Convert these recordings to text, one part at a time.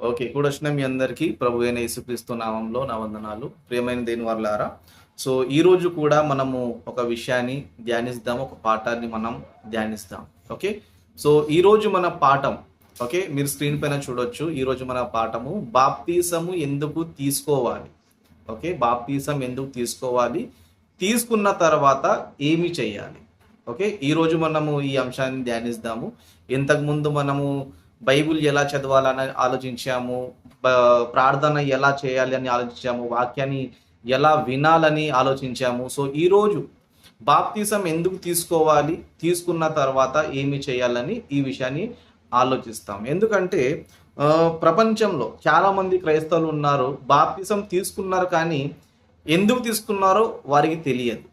Okay కూడా వచ్చిన మీ అందరికీ ప్రభు అయిన యేసుక్రీస్తు నామంలో నా వందనాలు. ప్రియమైన దేని వర్లారా సో ఈరోజు కూడా మనము ఒక విషయాన్ని ధ్యానిస్తాం ఒక పాఠాన్ని మనం ధ్యానిస్తాం. ఓకే సో ఈరోజు మన పాఠం ఓకే మీరు స్క్రీన్ పైన చూడొచ్చు. ఈరోజు మన పాఠము బాప్తీసము ఎందుకు తీసుకోవాలి? ఓకే బాప్తీసం ఎందుకు తీసుకోవాలి? తీసుకున్న తర్వాత ఏమి చేయాలి? ఓకే ఈరోజు మనము ఈ అంశాన్ని ధ్యానిస్తాము. ఇంతకుముందు మనము బైబిల్ ఎలా చదవాలని ఆలోచించాము ప్రార్థన ఎలా చేయాలి అని ఆలోచించాము వాక్యాన్ని ఎలా వినాలని ఆలోచించాము. సో ఈరోజు బాప్తీసం ఎందుకు తీసుకోవాలి తీసుకున్న తర్వాత ఏమి చేయాలని ఈ విషయాన్ని ఆలోచిస్తాం. ఎందుకంటే ప్రపంచంలో చాలామంది క్రైస్తవులు ఉన్నారు బాప్తీసం తీసుకున్నారు కానీ ఎందుకు తీసుకున్నారో వారికి తెలియదు.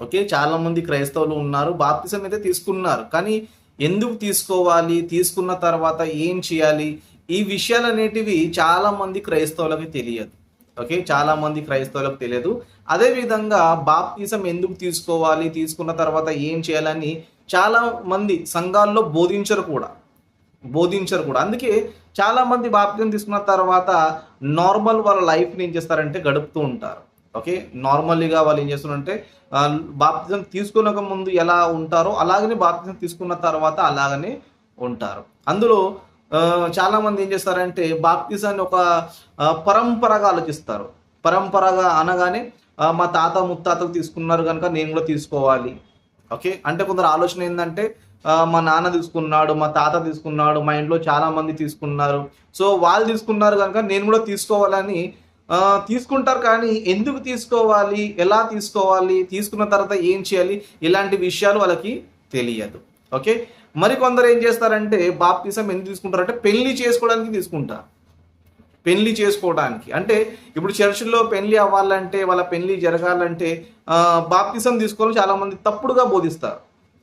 ఓకే చాలామంది క్రైస్తవులు ఉన్నారు బాప్తిజం అయితే తీసుకున్నారు కానీ ఎందుకు తీసుకోవాలి తీసుకున్న తర్వాత ఏం చేయాలి? ఈ విషయాలు అనేటివి చాలా మంది క్రైస్తవులకు తెలియదు. ఓకే? చాలా మంది క్రైస్తవులకు తెలియదు. అదే విధంగా బాప్తిజం ఎందుకు తీసుకోవాలి తీసుకున్న తర్వాత ఏం చేయాలని చాలా మంది సంఘాల్లో బోధించరు కూడా. బోధించరు కూడా. అందుకే చాలా మంది బాప్తిజం తీసుకున్న తర్వాత నార్మల్ వాళ్ళ లైఫ్ని ఏం చేస్తారంటే గడుపుతూ ఉంటారు. ఓకే? నార్మల్గా వాళ్ళు ఏం చేస్తున్నారంటే బాప్తిజం తీసుకునక ముందు ఎలా ఉంటారో అలాగనే బాప్తిజం తీసుకున్న తర్వాత అలాగనే ఉంటారు. అందులో చాలామంది ఏం చేస్తారంటే బాప్తిజాన్ని ఒక పరంపరగా ఆలోచిస్తారు. పరంపరగా అనగానే మా తాత ముత్తాతలు తీసుకున్నారు కనుక నేను కూడా తీసుకోవాలి. ఓకే? అంటే కొందరు ఆలోచన ఏంటంటే మా నాన్న తీసుకున్నాడు మా తాత తీసుకున్నాడు మా ఇంట్లో చాలామంది తీసుకున్నారు. సో వాళ్ళు తీసుకున్నారు కనుక నేను కూడా తీసుకోవాలని తీసుకుంటారు కానీ ఎందుకు తీసుకోవాలి? ఎలా తీసుకోవాలి? తీసుకున్న తర్వాత ఏం చేయాలి? ఇలాంటి విషయాలు వాళ్ళకి తెలియదు. ఓకే? మరి కొందరు ఏం చేస్తారంటే బాప్తిసం ఎందుకు తీసుకుంటారంటే పెళ్ళి చేసుకోవడానికి తీసుకుంటారు. పెళ్ళి చేసుకోవడానికి. అంటే ఇప్పుడు చర్చిల్లో పెళ్ళి అవ్వాలంటే వాళ్ళ పెళ్ళి జరగాలంటే బాప్తిసం తీసుకోవాలని చాలామంది తప్పుడుగా బోధిస్తారు.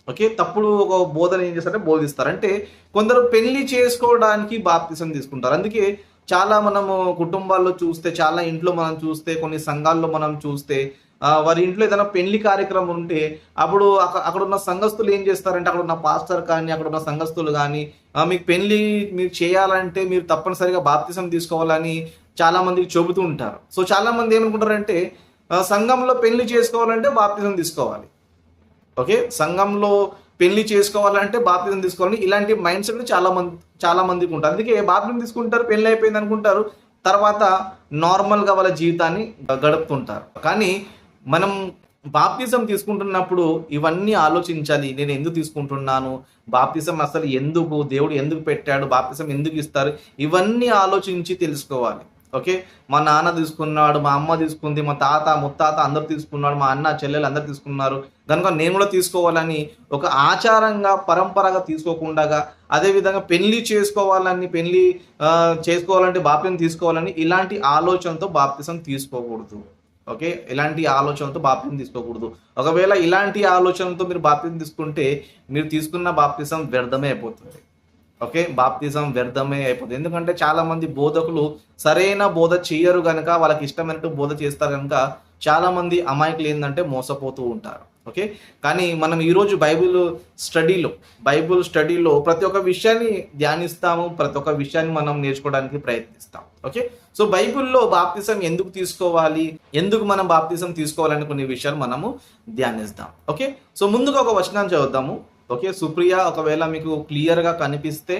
ఓకే? తప్పుడు ఒక బోధన ఏం చేస్తారంటే బోధిస్తారు. అంటే కొందరు పెళ్ళి చేసుకోవడానికి బాప్తిసం తీసుకుంటారు. అందుకే చాలా మనము కుటుంబాల్లో చూస్తే చాలా ఇంట్లో మనం చూస్తే కొన్ని సంఘాల్లో మనం చూస్తే వారి ఇంట్లో ఏదైనా పెళ్ళి కార్యక్రమం ఉంటే అప్పుడు అక్కడ ఉన్న సంఘస్థులు ఏం చేస్తారంటే అక్కడ ఉన్న పాస్టర్ కానీ అక్కడ ఉన్న సంఘస్థులు కానీ మీకు పెళ్ళి మీరు చేయాలంటే మీరు తప్పనిసరిగా బాప్తిసం తీసుకోవాలని చాలా మందికి చెబుతూ ఉంటారు. సో చాలా మంది ఏమనుకుంటారంటే సంఘంలో పెళ్ళి చేసుకోవాలంటే బాప్తిజం తీసుకోవాలి. ఓకే? సంఘంలో పెళ్ళి చేసుకోవాలంటే బాప్తిజం తీసుకోవాలని ఇలాంటి మైండ్ సెట్ చాలా మంది చాలా మందికి ఉంటారు. అందుకే బాత్రూమ్ తీసుకుంటారు పెళ్ళి అయిపోయింది అనుకుంటారు. తర్వాత నార్మల్గా వాళ్ళ జీవితాన్ని గడుపుతుంటారు. కానీ మనం బాప్తిజం తీసుకుంటున్నప్పుడు ఇవన్నీ ఆలోచించాలి. నేను ఎందుకు తీసుకుంటున్నాను? బాప్తిజం అసలు ఎందుకు? దేవుడు ఎందుకు పెట్టాడు? బాప్తిజం ఎందుకు ఇస్తారు? ఇవన్నీ ఆలోచించి తెలుసుకోవాలి. ఓకే? మా నాన్న తీసుకున్నాడు మా అమ్మ తీసుకుంది మా తాత ముత్తాత అందరు తీసుకున్నాడు మా అన్న చెల్లెలు అందరు తీసుకున్నారు. కనుక నేను కూడా తీసుకోవాలని ఒక ఆచారంగా పరంపరగా తీసుకోకుండా అదేవిధంగా పెళ్ళి చేసుకోవాలని పెళ్ళి చేసుకోవాలంటే బాప్యం తీసుకోవాలని ఇలాంటి ఆలోచనతో బాప్తిసం తీసుకోకూడదు. ఓకే? ఇలాంటి ఆలోచనతో బాప్యం తీసుకోకూడదు. ఒకవేళ ఇలాంటి ఆలోచనతో మీరు బాప్యం తీసుకుంటే మీరు తీసుకున్న బాప్తిసం వ్యర్థమే అయిపోతుంది ఓకే బాప్తిజం వ్యర్థమే అయిపోతుంది. ఎందుకంటే చాలా మంది బోధకులు సరైన బోధ చేయరు కనుక వాళ్ళకి ఇష్టమైనట్టు బోధ చేస్తారు కనుక చాలా మంది అమాయకులు ఏంటంటే మోసపోతూ ఉంటారు. ఓకే కానీ మనం ఈరోజు బైబిల్ స్టడీలో బైబిల్ స్టడీలో ప్రతి ఒక్క విషయాన్ని ధ్యానిస్తాము ప్రతి ఒక్క విషయాన్ని మనం నేర్చుకోవడానికి ప్రయత్నిస్తాం. ఓకే సో బైబిల్లో బాప్తిసం ఎందుకు తీసుకోవాలి ఎందుకు మనం బాప్తిసం తీసుకోవాలని కొన్ని విషయాలు మనము ధ్యానిస్తాం. ఓకే సో ముందుగా ఒక వచనాన్ని చదువుతాము ఓకే సుప్రియ ఒకవేళ మీకు క్లియర్గా కనిపిస్తే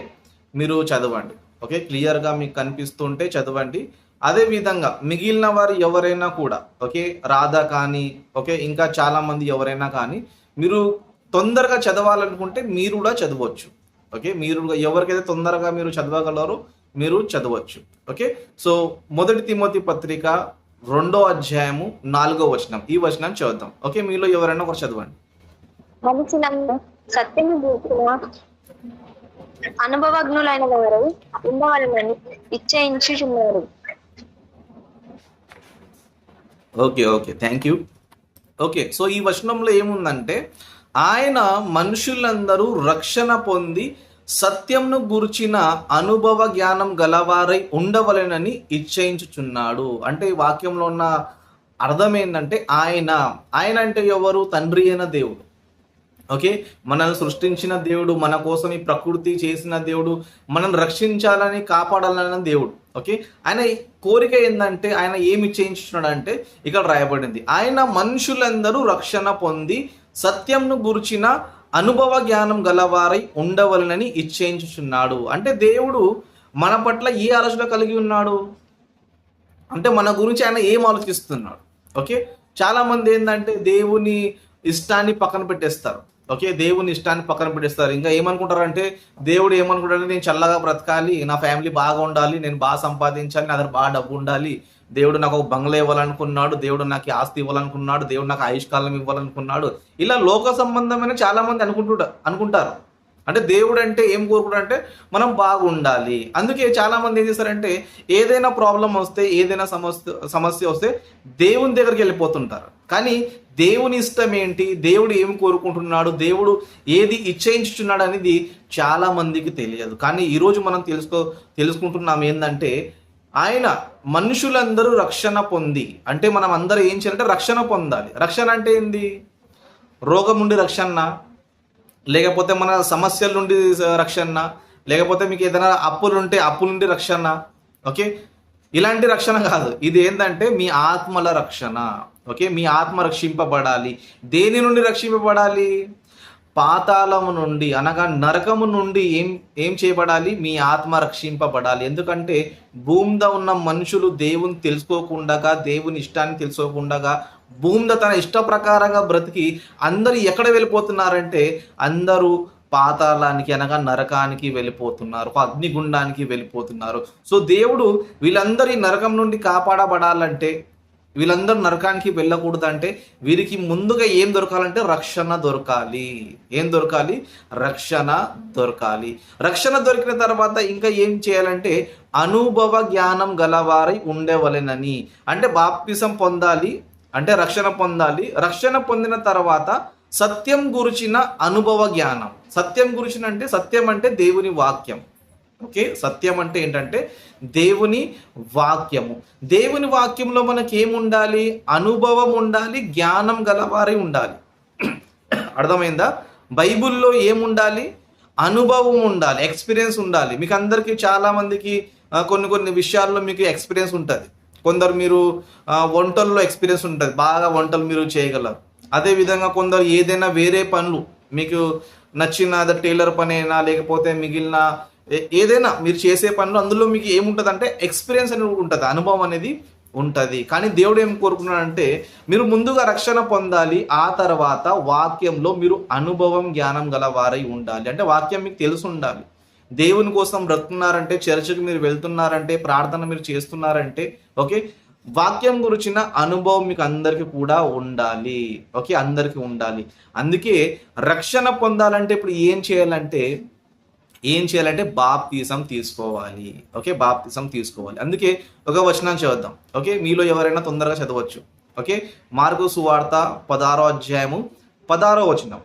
మీరు చదవండి. ఓకే క్లియర్గా మీకు కనిపిస్తుంటే చదవండి. అదే విధంగా మిగిలిన వారు ఎవరైనా కూడా ఓకే రాధా కానీ ఓకే ఇంకా చాలామంది ఎవరైనా కానీ మీరు తొందరగా చదవాలనుకుంటే మీరు కూడా చదవచ్చు. ఓకే మీరు ఎవరికైతే తొందరగా మీరు చదవగలరో మీరు చదవచ్చు. ఓకే సో మొదటి తిమోతి పత్రిక రెండో అధ్యాయము నాలుగో వచనం. ఈ వచనం చదువుతాం. ఓకే మీలో ఎవరైనా ఒకరు చదవండి. సత్యము గూర్చిన అనుభవజ్ఞులైన వారు ఉండవాలని ఇచ్చేయించుచున్నారు okay okay. Thank you okay so ఈ వచనంలో ఏముందంటే ఆయన మనుషులందరూ రక్షణ పొంది సత్యంను గుర్చిన అనుభవ జ్ఞానం గలవారై ఉండవలెనని ఇచ్చయించుచున్నాడు అంటే ఈ వాక్యంలో ఉన్న అర్థం ఏంటంటే ఆయన ఆయన అంటే ఎవరు? తండ్రి అయిన దేవుడు. ఓకే? మనల్ని సృష్టించిన దేవుడు మన కోసం ఈ ప్రకృతి చేసిన దేవుడు మనం రక్షించాలని కాపాడాలని దేవుడు. ఓకే? ఆయన కోరిక ఏంటంటే ఆయన ఏమి చేయించున్నాడు అంటే ఇక్కడ రాయబడింది. ఆయన మనుషులందరూ రక్షణ పొంది సత్యంను గురిచిన అనుభవ జ్ఞానం గలవారై ఉండవలనని ఇచ్చేయించుచున్నాడు. అంటే దేవుడు మన పట్ల ఏ ఆలోచన కలిగి ఉన్నాడు? అంటే మన గురించి ఆయన ఏం ఆలోచిస్తున్నాడు? ఓకే? చాలామంది ఏంటంటే దేవుని ఇష్టాన్ని పక్కన పెట్టేస్తారు. ఓకే దేవుని ఇష్టాన్ని పక్కన పెట్టేస్తారు. ఇంకా ఏమనుకుంటారంటే దేవుడు ఏమనుకుంటారంటే నేను చల్లగా బ్రతకాలి నా ఫ్యామిలీ బాగా ఉండాలి నేను బాగా సంపాదించాలి నా దగ్గర బాగా డబ్బు ఉండాలి. దేవుడు నాకు ఒక బంగ్లా ఇవ్వాలనుకున్నాడు దేవుడు నాకు ఆస్తి ఇవ్వాలనుకున్నాడు దేవుడు నాకు ఆయుష్కాలం ఇవ్వాలనుకున్నాడు. ఇలా లోక సంబంధమైన చాలా మంది అనుకుంటుంటారు అనుకుంటారు. అంటే దేవుడు అంటే ఏం కోరుకుంటాడంటే మనం బాగుండాలి. అందుకే చాలామంది ఏం చేస్తారంటే ఏదైనా ప్రాబ్లం వస్తే ఏదైనా సమస్య సమస్య వస్తే దేవుని దగ్గరికి వెళ్ళిపోతుంటారు. కానీ దేవుని ఇష్టం ఏంటి? దేవుడు ఏం కోరుకుంటున్నాడు? దేవుడు ఏది ఇచ్చయించుచున్నాడు అనేది చాలా మందికి తెలియదు. కానీ ఈరోజు మనం తెలుసుకో తెలుసుకుంటున్నాం ఏంటంటే ఆయన మనుషులందరూ రక్షణ పొంది. అంటే మనం అందరూ ఏం చేయాలంటే రక్షణ పొందాలి. రక్షణ అంటే ఏంది? రోగం నుండి రక్షణ. లేకపోతే మన సమస్యల నుండి రక్షణ లేకపోతే మీకు ఏదైనా అప్పులు ఉంటే అప్పుల నుండి రక్షణ ఓకే? ఇలాంటి రక్షణ కాదు. ఇది ఏంటంటే మీ ఆత్మల రక్షణ ఓకే? మీ ఆత్మ రక్షింపబడాలి. దేని నుండి రక్షింపబడాలి? పాతాళము నుండి అనగా నరకము నుండి ఏం ఏం చేయబడాలి? మీ ఆత్మ రక్షింపబడాలి. ఎందుకంటే భూమిద ఉన్న మనుషులు దేవుని తెలుసుకోకుండా దేవుని ఇష్టాన్ని తెలుసుకోకుండా భూమిద తన ఇష్ట ప్రకారంగా బ్రతికి అందరూ ఎక్కడ వెళ్ళిపోతున్నారంటే అందరూ పాతాళానికి అనగా నరకానికి వెళ్ళిపోతున్నారు ఒక అగ్నిగుండానికి వెళ్ళిపోతున్నారు. సో దేవుడు వీళ్ళందరి నరకం నుండి కాపాడబడాలంటే వీళ్ళందరూ నరకానికి వెళ్ళకూడదంటే వీరికి ముందుగా ఏం దొరకాలంటే రక్షణ దొరకాలి. ఏం దొరకాలి? రక్షణ దొరకాలి. రక్షణ దొరికిన తర్వాత ఇంకా ఏం చేయాలంటే అనుభవ జ్ఞానం గలవారై ఉండేవలెనని. అంటే బాప్తిసం పొందాలి అంటే రక్షణ పొందాలి. రక్షణ పొందిన తర్వాత సత్యం గురిచిన అనుభవ జ్ఞానం. సత్యం గురించిన అంటే సత్యం అంటే దేవుని వాక్యం. ఓకే? సత్యం అంటే ఏంటంటే దేవుని వాక్యము. దేవుని వాక్యంలో మనకి ఏముండాలి అనుభవం ఉండాలి జ్ఞానం గలవారే ఉండాలి. అర్థమైందా? బైబిల్లో ఏముండాలి అనుభవం ఉండాలి ఎక్స్పీరియన్స్ ఉండాలి. మీకు అందరికీ చాలా మందికి కొన్ని కొన్ని విషయాల్లో మీకు ఎక్స్పీరియన్స్ ఉంటుంది. కొందరు మీరు వంటల్లో ఎక్స్పీరియన్స్ ఉంటుంది. బాగా వంటలు మీరు చేయగలరు. అదే విధంగా కొందరు ఏదైనా వేరే పనులు మీకు నచ్చిన అదే టైలర్ పని అయినా లేకపోతే మిగిలిన ఏ- ఏదైనా మీరు చేసే పనులు అందులో మీకు ఏముంటుంది అంటే ఎక్స్పీరియన్స్ అనేది ఉంటుంది. అనుభవం అనేది ఉంటుంది. కానీ దేవుడు ఏం కోరుకున్నాడంటే మీరు ముందుగా రక్షణ పొందాలి ఆ తర్వాత వాక్యంలో మీరు అనుభవం జ్ఞానం గల వారై ఉండాలి. అంటే వాక్యం మీకు తెలిసి ఉండాలి. దేవుని కోసం బ్రతుకున్నారంటే చర్చకు మీరు వెళ్తున్నారంటే ప్రార్థన మీరు చేస్తున్నారంటే ఓకే? వాక్యం గురించిన అనుభవం మీకు అందరికీ కూడా ఉండాలి. ఓకే? అందరికీ ఉండాలి. అందుకే రక్షణ పొందాలంటే ఇప్పుడు ఏం చేయాలంటే ఏం చేయాలంటే బాప్తీసం తీసుకోవాలి. ఓకే? బాప్తీసం తీసుకోవాలి. అందుకే ఒక వచనం చదువుదాం. ఓకే? మీలో ఎవరైనా తొందరగా చదవచ్చు. ఓకే? మార్గు సువార్త పదారో అధ్యాయము పదారో వచనం.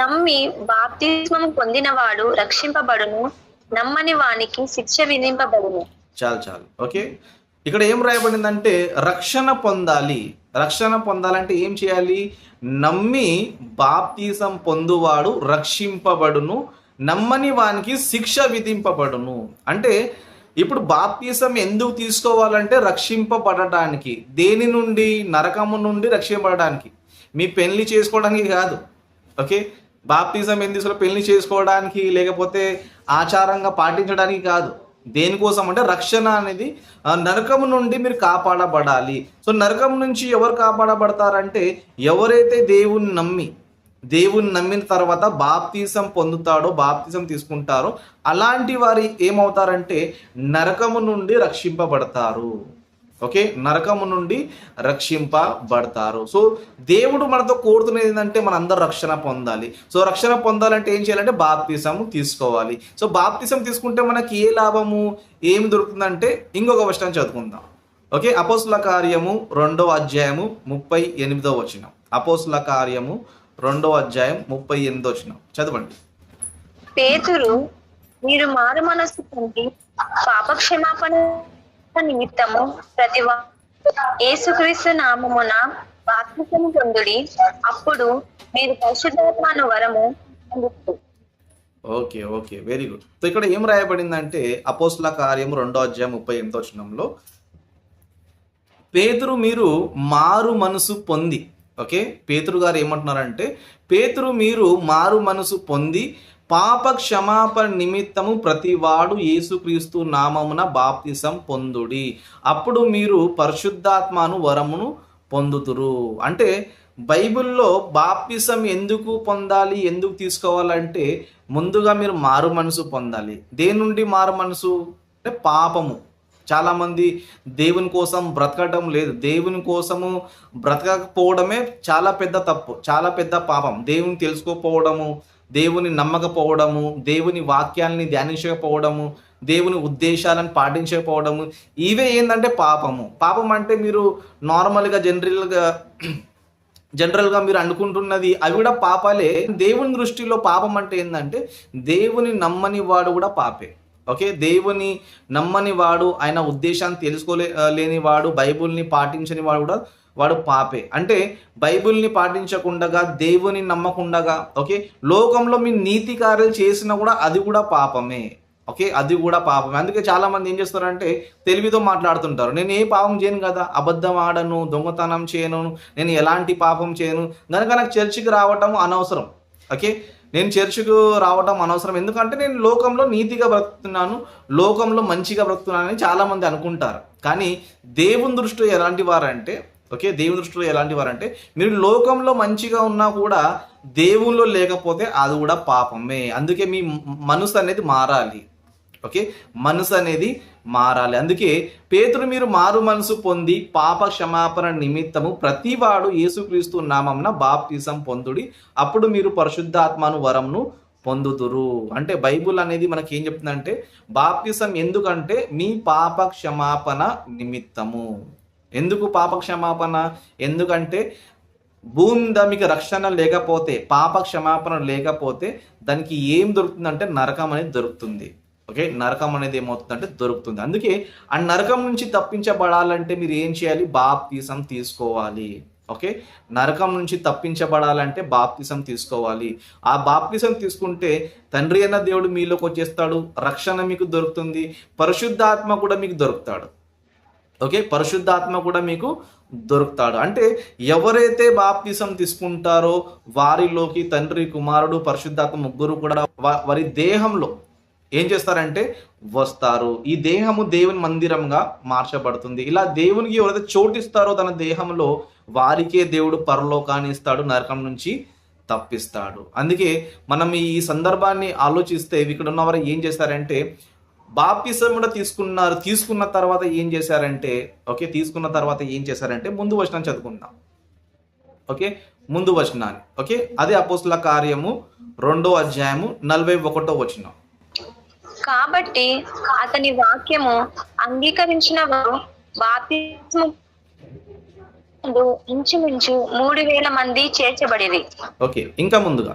నమ్మి పొందిన పొందినవాడు రక్షింపబడును నమ్మని వానికి శిక్ష విధింపబడును. చాలు చాలు. ఓకే? ఇక్కడ ఏం రాయబడిందంటే రక్షణ పొందాలి. రక్షణ పొందాలంటే ఏం చేయాలి? నమ్మి బాప్తీసం పొందువాడు రక్షింపబడును నమ్మని వానికి శిక్ష విధింపబడును. అంటే ఇప్పుడు బాప్తీసం ఎందుకు తీసుకోవాలంటే రక్షింపబడటానికి దేని నుండి? నరకము నుండి రక్షింపబడడానికి మీ పెళ్ళి చేసుకోవడానికి కాదు. ఓకే? బాప్తిజం ఏం తీసుకో పెళ్ళి చేసుకోవడానికి లేకపోతే ఆచారంగా పాటించడానికి కాదు. దేనికోసం అంటే రక్షణ అనేది నరకం నరకము నుండి మీరు కాపాడబడాలి. సో నరకం నుంచి ఎవరు కాపాడబడతారంటే ఎవరైతే దేవుణ్ణి నమ్మి దేవుణ్ణి నమ్మిన తర్వాత బాప్తీసం పొందుతాడో బాప్తీసం తీసుకుంటారో అలాంటి వారి ఏమవుతారంటే నరకము నుండి రక్షింపబడతారు. ఓకే? నరకము నుండి రక్షింపబడతారు. సో దేవుడు మనతో కోరుతున్నది ఏంటంటే మనందరూ రక్షణ పొందాలి. సో రక్షణ పొందాలంటే ఏం చేయాలంటే బాప్తిసం తీసుకోవాలి. సో బాప్తిసం తీసుకుంటే మనకి ఏ లాభము? ఏమి దొరుకుతుందంటే ఇంకొక వచనం చదువుకుందాం. ఓకే? అపోసుల కార్యము రెండవ అధ్యాయము ముప్పై ఎనిమిదో వచనం. అపోసుల కార్యము రెండవ అధ్యాయం ముప్పై ఎనిమిదో వచనం. చదవండి. పేతురు మీరు మారు మనస్సు పొంది పాపక్షమాపణ నిమిత్తము ప్రతి వా- యేసుక్రీస్తు నామమున బాప్తిసం పొందుడి. అప్పుడు మీరు పరిశుద్ధాత్మను వరము okay okay. Very good. So ఇక్కడ ఏం రాయబడిందంటే అపోస్ల కార్యము రెండో అధ్యాయం ముప్పై ఎనిమిదో చిన్నంలో పేతురు మీరు మారు మనసు పొంది. ఓకే? పేతురు గారు ఏమంటున్నారంటే పేతురు మీరు మారు మనసు పొంది పాప క్షమాపణ నిమిత్తము ప్రతివాడు యేసుక్రీస్తు నామమున బాప్తిసం పొందుడి. అప్పుడు మీరు పరిశుద్ధాత్మను వరమును పొందుతురు. అంటే బైబిల్లో బాప్తిసం ఎందుకు పొందాలి ఎందుకు తీసుకోవాలంటే ముందుగా మీరు మారు మనసు పొందాలి. దేని నుండి మారు మనసు? అంటే పాపము. చాలామంది దేవుని కోసం బ్రతకడం లేదు. దేవుని కోసము బ్రతకకపోవడమే చాలా పెద్ద తప్పు చాలా పెద్ద పాపం. దేవుని తెలుసుకోకపోవడము దేవుని నమ్మకపోవడము దేవుని వాక్యాలని ధ్యానించకపోవడము దేవుని ఉద్దేశాలను పాటించకపోవడము ఇవే ఏంటంటే పాపము. పాపం అంటే మీరు నార్మల్గా జనరల్గా జనరల్గా మీరు అనుకుంటున్నది అవి కూడా పాపాలే. దేవుని దృష్టిలో పాపం అంటే ఏంటంటే దేవుని నమ్మని వాడు కూడా పాపే. ఓకే? దేవుని నమ్మని వాడు ఆయన ఉద్దేశాన్ని తెలుసుకోలే లేని వాడు బైబుల్ని పాటించని వాడు కూడా వాడు పాపే. అంటే బైబిల్ని పాటించకుండగా దేవుని నమ్మకుండగా ఓకే? లోకంలో మీ నీతి కార్యాలు చేసినా కూడా అది కూడా పాపమే. ఓకే? అది కూడా పాపమే. అందుకే చాలామంది ఏం చేస్తారంటే తెలివితో మాట్లాడుతుంటారు. నేను ఏ పాపం చేయను కదా? అబద్ధం ఆడను దొంగతనం చేయను నేను ఎలాంటి పాపం చేయను? కనుక నాకు చర్చికి రావటం అనవసరం. ఓకే? నేను చర్చికి రావటం అనవసరం. ఎందుకంటే నేను లోకంలో నీతిగా బ్రతుకుతున్నాను లోకంలో మంచిగా బ్రతుకుతున్నానని చాలామంది అనుకుంటారు. కానీ దేవుని దృష్టిలో ఎలాంటి వారంటే ఓకే? దేవుని దృష్టిలో ఎలాంటి వారంటే మీరు లోకంలో మంచిగా ఉన్నా కూడా దేవుల్లో లేకపోతే అది కూడా పాపమే. అందుకే మీ మనసు అనేది మారాలి. ఓకే? మనసు అనేది మారాలి. అందుకే పేతుడు మీరు మారు మనసు పొంది పాప క్షమాపణ నిమిత్తము ప్రతివాడు యేసుక్రీస్తు నామంన బాప్తిసం పొందుడి అప్పుడు మీరు పరిశుద్ధాత్మను వరంను పొందుతురు అంటే బైబుల్ అనేది మనకి ఏం చెప్తుందంటే బాప్తిసం ఎందుకంటే మీ పాప క్షమాపణ నిమిత్తము. ఎందుకు పాప క్షమాపణ ఎందుకంటే భూమి మీకు రక్షణ లేకపోతే పాప క్షమాపణ లేకపోతే దానికి ఏం దొరుకుతుందంటే నరకం అనేది దొరుకుతుంది. ఓకే? నరకం అనేది ఏమవుతుందంటే దొరుకుతుంది. అందుకే ఆ నరకం నుంచి తప్పించబడాలంటే మీరు ఏం చేయాలి? బాప్తీసం తీసుకోవాలి. ఓకే? నరకం నుంచి తప్పించబడాలంటే బాప్తిసం తీసుకోవాలి. ఆ బాప్తిసం తీసుకుంటే తండ్రి అన్న దేవుడు మీలోకి వచ్చేస్తాడు. రక్షణ మీకు దొరుకుతుంది. పరిశుద్ధాత్మ కూడా మీకు దొరుకుతాడు. ఓకే? పరిశుద్ధాత్మ కూడా మీకు దొరుకుతాడు. అంటే ఎవరైతే బాప్తిసం తీసుకుంటారో వారిలోకి తండ్రి కుమారుడు పరిశుద్ధాత్మ ముగ్గురు కూడా వారి దేహంలో ఏం చేస్తారంటే వస్తారు. ఈ దేహము దేవుని మందిరంగా మార్చబడుతుంది. ఇలా దేవునికి ఎవరైతే చోటిస్తారో తన దేహంలో వారికే దేవుడు పరలోకాన్ని ఇస్తాడు నరకం నుంచి తప్పిస్తాడు. అందుకే మనం ఈ సందర్భాన్ని ఆలోచిస్తే ఇక్కడ ఉన్న వారు ఏం చేస్తారంటే బాప్తిసం కూడా తీసుకున్నారు తీసుకున్న తర్వాత ఏం చేశారంటే ఓకే తీసుకున్న తర్వాత ఏం చేశారంటే ముందు వచనం చదువుకుందాం. ఓకే ముందు వచనాన్ని. ఓకే అదే అపోస్తుల కార్యము రెండో అధ్యాయము నలభై ఒకటో వచనం. కాబట్టి అతని వాక్యము అంగీకరించిన వారు ఇంచుమించు మూడు వేల మంది చేర్చబడిరి. ఓకే ఇంకా ముందుగా.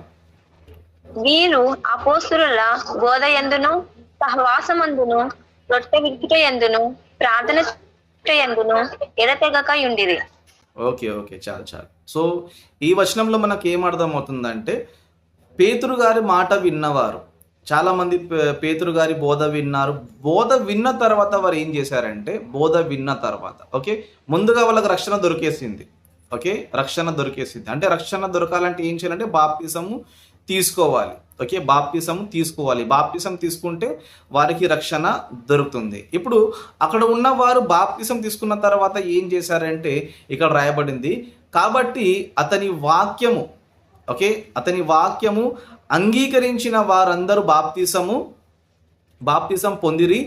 వీరు అపోస్తుల బోధయందును సహవాసమందును రొట్టె విడిచిట ఎందును ప్రార్థన ఎందును ఎడతెగక ఉండిరి ఓకే ఓకే చాలు చాలు. సో ఈ వచనంలో మనకు ఏం అవుతుందంటే పేతురు గారి మాట విన్నవారు. చాలా మంది పే- పేతురు గారి బోధ విన్నారు. బోధ విన్న తర్వాత వారు ఏం చేశారంటే బోధ విన్న తర్వాత ఓకే? ముందుగా వాళ్ళకి రక్షణ దొరికేసింది ఓకే? రక్షణ దొరికేసింది. అంటే రక్షణ దొరకాలంటే ఏం చేయాలంటే బాప్తిసము తీసుకోవాలి. ఓకే? బాప్తిసం తీసుకోవాలి. బాప్తిసం తీసుకుంటే వారికి రక్షణ దొరుకుతుంది. ఇప్పుడు అక్కడ ఉన్నవారు బాప్తిసం తీసుకున్న తర్వాత ఏం చేశారంటే ఇక్కడ రాయబడింది కాబట్టి అతని వాక్యము ఓకే? అతని వాక్యము అంగీకరించిన వారందరూ బాప్తిసము బాప్తిసం పొందిరి.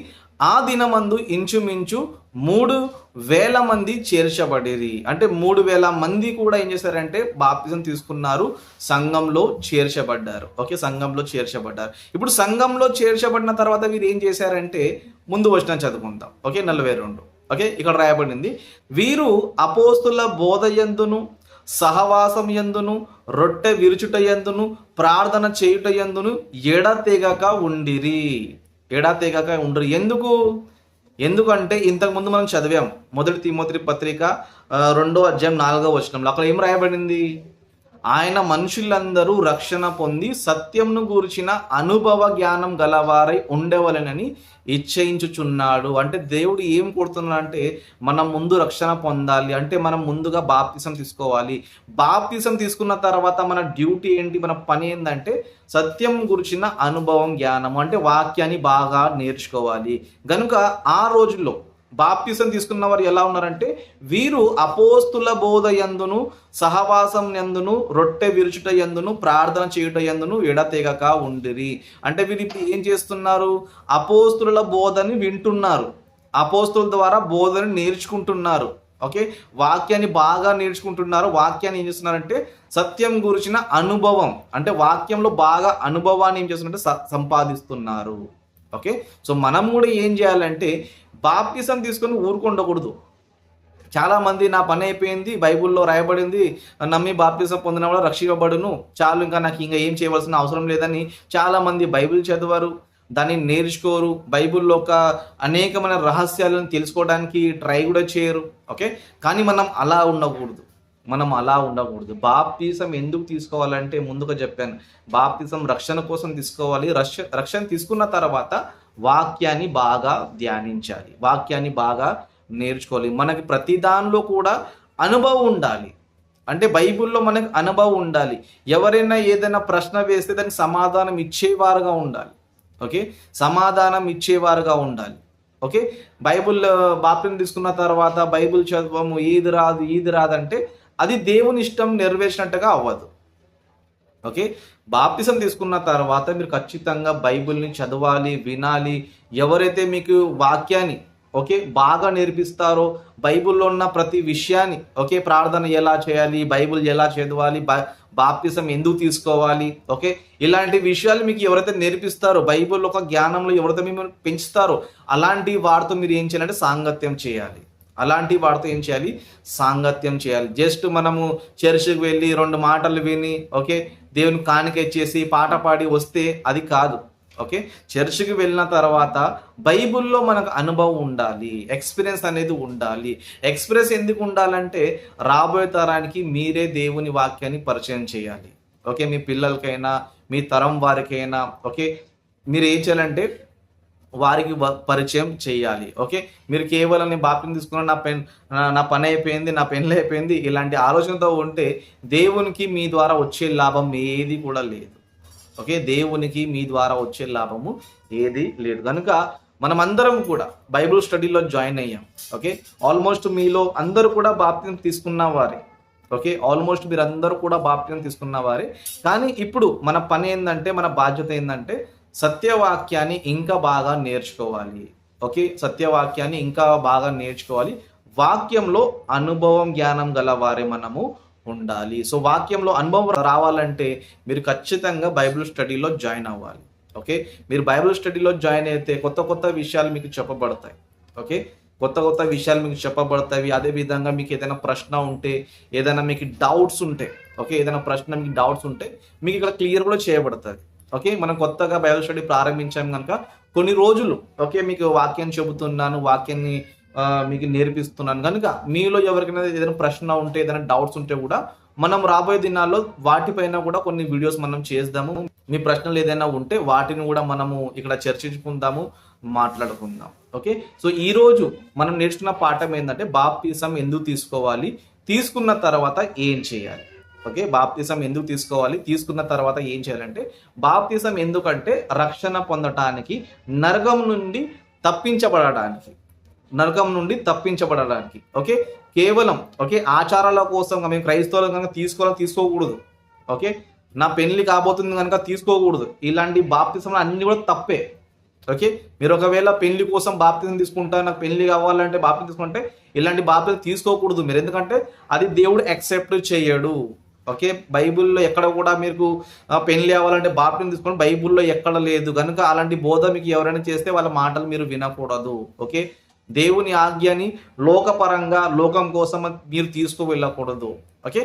ఆ దినమందు ఇంచుమించు మూడు వేల మంది చేర్చబడిరి. అంటే మూడు వేల మంది కూడా ఏం చేశారంటే బాప్తిజం తీసుకున్నారు సంఘంలో చేర్చబడ్డారు. ఓకే సంఘంలో చేర్చబడ్డారు. ఇప్పుడు సంఘంలో చేర్చబడిన తర్వాత వీరు ఏం చేశారంటే ముందు వచ్చిన చదువుకుందాం. ఓకే నలభై రెండు. ఓకే ఇక్కడ రాయబడింది. వీరు అపోస్తుల బోధ యందును సహవాసం ఎందును రొట్టె విరుచుట ఎందును ప్రార్థన చేయుట ఎందును ఎడతెగక ఉండిరి. ఎడతెగక ఉండరు. ఎందుకు? ఎందుకంటే ఇంతకుముందు మనం చదివాం. మొదటి తిమోతి పత్రిక రెండో అధ్యాయం నాలుగో వచనంలో. అక్కడ ఏం రాయబడింది? ఆయన మనుషులందరూ రక్షణ పొంది సత్యంను గూర్చిన అనుభవ జ్ఞానం గలవారై ఉండవలనని ఇచ్చయించుచున్నాడు. అంటే దేవుడు ఏం కొడుతున్నాడు అంటే మనం ముందు రక్షణ పొందాలి. అంటే మనం ముందుగా బాప్తిసం తీసుకోవాలి. బాప్తిసం తీసుకున్న తర్వాత మన డ్యూటీ ఏంటి? మన పని ఏంటంటే సత్యం గురించిన అనుభవం జ్ఞానం అంటే వాక్యాన్ని బాగా నేర్చుకోవాలి. గనుక ఆ రోజుల్లో బాప్తిసం తీసుకున్న వారు ఎలా ఉన్నారంటే వీరు అపోస్తుల బోధ యందును సహవాసం ఎందును రొట్టె విరుచుట ఎందును ప్రార్థన చేయుట ఎందును ఎడతెగక ఉండిరి. అంటే వీరు ఇప్పుడు ఏం చేస్తున్నారు? అపోస్తుల బోధని వింటున్నారు. అపోస్తుల ద్వారా బోధని నేర్చుకుంటున్నారు. ఓకే? వాక్యాన్ని బాగా నేర్చుకుంటున్నారు. వాక్యాన్ని ఏం చేస్తున్నారంటే సత్యం గురించిన అనుభవం. అంటే వాక్యంలో బాగా అనుభవాన్ని ఏం చేస్తున్నారంటే సంపాదిస్తున్నారు. ఓకే? సో మనం కూడా ఏం చేయాలంటే బాప్తిసం తీసుకొని ఊరుకుండకూడదు. చాలామంది నా పని అయిపోయింది బైబిల్లో రాయబడింది నమ్మి బాప్తిసం పొందిన కూడా రక్షించబడును చాలు ఇంకా నాకు ఇంకా ఏం చేయవలసిన అవసరం లేదని చాలామంది బైబిల్ చదివారు. దాన్ని నేర్చుకోరు. బైబిల్లో ఒక అనేకమైన రహస్యాలను తెలుసుకోవడానికి ట్రై కూడా చేయరు. ఓకే? కానీ మనం అలా ఉండకూడదు. మనం అలా ఉండకూడదు. బాప్తీసం ఎందుకు తీసుకోవాలంటే ముందుగా చెప్పాను. బాప్తిసం రక్షణ కోసం తీసుకోవాలి. రక్ష రక్షణ తీసుకున్న తర్వాత వాక్యాన్ని బాగా ధ్యానించాలి. వాక్యాన్ని బాగా నేర్చుకోవాలి. మనకి ప్రతి దానిలో కూడా అనుభవం ఉండాలి. అంటే బైబిల్లో మనకు అనుభవం ఉండాలి. ఎవరైనా ఏదైనా ప్రశ్న వేస్తే దానికి సమాధానం ఇచ్చేవారుగా ఉండాలి. ఓకే? సమాధానం ఇచ్చేవారుగా ఉండాలి. ఓకే? బైబుల్ బాప్తిని తీసుకున్న తర్వాత బైబిల్ చదవము ఏది రాదు ఈది రాదంటే అది దేవుని ఇష్టం నెరవేర్చినట్టుగా అవ్వదు. ఓకే? బాప్తిసం తీసుకున్న తర్వాత మీరు ఖచ్చితంగా బైబిల్ని చదవాలి వినాలి. ఎవరైతే మీకు వాక్యాన్ని ఓకే బాగా నేర్పిస్తారో బైబిల్లో ఉన్న ప్రతి విషయాన్ని ఓకే ప్రార్థన ఎలా చేయాలి బైబిల్ ఎలా చదవాలి బాప్తిసం ఎందుకు తీసుకోవాలి ఓకే ఇలాంటి విషయాలు మీకు ఎవరైతే నేర్పిస్తారో బైబిల్ ఒక జ్ఞానంలో ఎవరైతే మిమ్మల్ని పెంచుతారో అలాంటి వారితో మీరు ఏం చేయాలంటే సాంగత్యం చేయాలి. అలాంటి వాడితో ఏం చేయాలి? సాంగత్యం చేయాలి. జస్ట్ మనము చర్చికి వెళ్ళి రెండు మాటలు విని ఓకే? దేవుని కానుక ఇచ్చేసి పాట పాడి వస్తే అది కాదు. ఓకే? చర్చికి వెళ్ళిన తర్వాత బైబిల్లో మనకు అనుభవం ఉండాలి. ఎక్స్పీరియన్స్ అనేది ఉండాలి. ఎక్స్పీరియన్స్ ఎందుకు ఉండాలంటే రాబోయే తరానికి మీరే దేవుని వాక్యాన్ని పరిచయం చేయాలి. ఓకే? మీ పిల్లలకైనా మీ తరం వారికైనా ఓకే? మీరు ఏం చేయాలంటే వారికి పరిచయం చేయాలి ఓకే? మీరు కేవలం నేను బాప్యం తీసుకున్న నా పెన్ నా- పని అయిపోయింది నా పెన్లు అయిపోయింది ఇలాంటి ఆలోచనతో ఉంటే దేవునికి మీ ద్వారా వచ్చే లాభం ఏది కూడా లేదు ఓకే? దేవునికి మీ ద్వారా వచ్చే లాభము ఏది లేదు. కనుక మనమందరం కూడా బైబిల్ స్టడీలో జాయిన్ అయ్యాం ఓకే? ఆల్మోస్ట్ మీలో అందరూ కూడా బాప్త్యం తీసుకున్న వారే ఓకే? ఆల్మోస్ట్ మీరు అందరూ కూడా బాప్త్యం తీసుకున్న వారే. కానీ ఇప్పుడు మన పని ఏంటంటే మన బాధ్యత ఏంటంటే సత్యవాక్యాన్ని ఇంకా బాగా నేర్చుకోవాలి. ఓకే? సత్యవాక్యాన్ని ఇంకా బాగా నేర్చుకోవాలి. వాక్యంలో అనుభవం జ్ఞానం గల వారే మనము ఉండాలి. సో వాక్యంలో అనుభవం రావాలంటే మీరు ఖచ్చితంగా బైబిల్ స్టడీలో జాయిన్ అవ్వాలి. ఓకే? మీరు బైబిల్ స్టడీలో జాయిన్ అయితే కొత్త కొత్త విషయాలు మీకు చెప్పబడతాయి. ఓకే? కొత్త కొత్త విషయాలు మీకు చెప్పబడతాయి. అదే విధంగా మీకు ఏదైనా ప్రశ్న ఉంటే ఏదైనా మీకు డౌట్స్ ఉంటే ఓకే? ఏదైనా ప్రశ్న మీకు డౌట్స్ ఉంటే మీకు ఇక్కడ క్లియర్ కూడా చేయబడుతుంది. ఓకే మనం కొత్తగా బైబిల్ స్టడీ ప్రారంభించాం కనుక కొన్ని రోజులు ఓకే మీకు వాక్యం చెబుతున్నాను వాక్యాన్ని మీకు నేర్పిస్తున్నాను. కనుక మీలో ఎవరికైనా ఏదైనా ప్రశ్న ఉంటే ఏదైనా డౌట్స్ ఉంటే కూడా మనం రాబోయే దినాల్లో వాటిపైన కూడా కొన్ని వీడియోస్ మనం చేద్దాము. మీ ప్రశ్నలు ఏదైనా ఉంటే వాటిని కూడా మనము ఇక్కడ చర్చించుకుందాము మాట్లాడుకుందాం. ఓకే సో ఈ రోజు మనం నేర్చుకున్న పాఠం ఏంటంటే బాప్తీసం ఎందుకు తీసుకోవాలి? తీసుకున్న తర్వాత ఏం చేయాలి? ఓకే బాప్తిసం ఎందుకు తీసుకోవాలి? తీసుకున్న తర్వాత ఏం చేయాలంటే బాప్తిసం ఎందుకంటే రక్షణ పొందటానికి నరకం నుండి తప్పించబడటానికి నరకం నుండి తప్పించబడడానికి ఓకే? కేవలం ఓకే? ఆచారాల కోసం మేము క్రైస్తవులు కనుక తీసుకోవాలని తీసుకోకూడదు ఓకే? నా పెళ్ళి కాబోతుంది కనుక తీసుకోకూడదు. ఇలాంటి బాప్తిసం అన్ని కూడా తప్పే ఓకే? మీరు ఒకవేళ పెళ్ళి కోసం బాప్తిసం తీసుకుంటా నాకు పెళ్ళి కావాలంటే బాప్తి తీసుకుంటే ఇలాంటి బాప్తిజం తీసుకోకూడదు మీరు. ఎందుకంటే అది దేవుడు యాక్సెప్ట్ చేయడు. ఓకే? బైబిల్లో ఎక్కడ కూడా మీకు ఆ, పెళ్ళి అవ్వాలంటే బాప్తిజం తీసుకోండి బైబిల్లో ఎక్కడ లేదు. కనుక అలాంటి బోధ మీకు ఎవరైనా చేస్తే వాళ్ళ మాటలు మీరు వినకూడదు. ఓకే? దేవుని ఆజ్ఞని లోకపరంగా లోకం కోసం మీరు తీసుకు వెళ్ళకూడదు. ఓకే?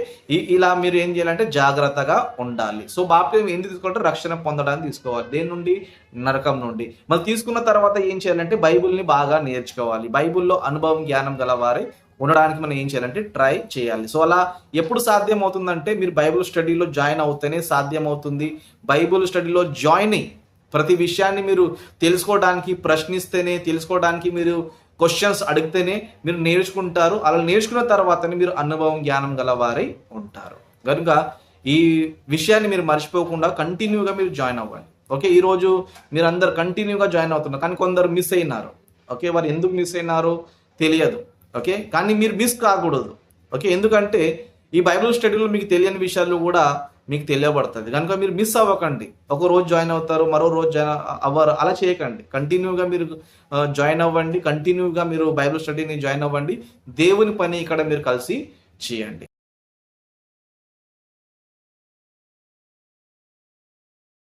ఇలా మీరు ఏం చేయాలంటే జాగ్రత్తగా ఉండాలి. సో బాప్టిజం ఎందుకు తీసుకుంటే రక్షణ పొందడానికి తీసుకోవాలి. దేని నుండి? నరకం నుండి. మరి తీసుకున్న తర్వాత ఏం చేయాలంటే బైబిల్ని బాగా నేర్చుకోవాలి. బైబిల్లో అనుభవం జ్ఞానం గలవారే ఉండడానికి మనం ఏం చేయాలంటే ట్రై చేయాలి. సో అలా ఎప్పుడు సాధ్యం అవుతుందంటే మీరు బైబిల్ స్టడీలో జాయిన్ అవుతేనే సాధ్యం అవుతుంది బైబిల్ స్టడీలో జాయిన్ అయ్యి ప్రతి విషయాన్ని మీరు తెలుసుకోవడానికి ప్రశ్నిస్తేనే తెలుసుకోవడానికి మీరు క్వశ్చన్స్ అడిగితేనే మీరు నేర్చుకుంటారు. అలా నేర్చుకున్న తర్వాతనే మీరు అనుభవం జ్ఞానం గలవారై ఉంటారు. కనుక ఈ విషయాన్ని మీరు మర్చిపోకుండా కంటిన్యూగా మీరు జాయిన్ అవ్వండి. ఓకే ఈరోజు మీరు అందరు కంటిన్యూగా జాయిన్ అవుతున్నారు. కానీ కొందరు మిస్ అయినారు. ఓకే వారు ఎందుకు మిస్ అయినారో తెలియదు. ఓకే? కానీ మీరు మిస్ కాకూడదు. ఓకే? ఎందుకంటే ఈ బైబిల్ స్టడీలో మీకు తెలియని విషయాలు కూడా మీకు తెలియబడుతుంది కనుక మీరు మిస్ అవ్వకండి. ఒక రోజు జాయిన్ అవుతారు మరో రోజు జాయిన్ అవ్వరు. అలా చేయకండి. కంటిన్యూగా మీరు జాయిన్ అవ్వండి. కంటిన్యూగా మీరు బైబిల్ స్టడీని జాయిన్ అవ్వండి. దేవుని పని ఇక్కడ మీరు కలిసి చేయండి.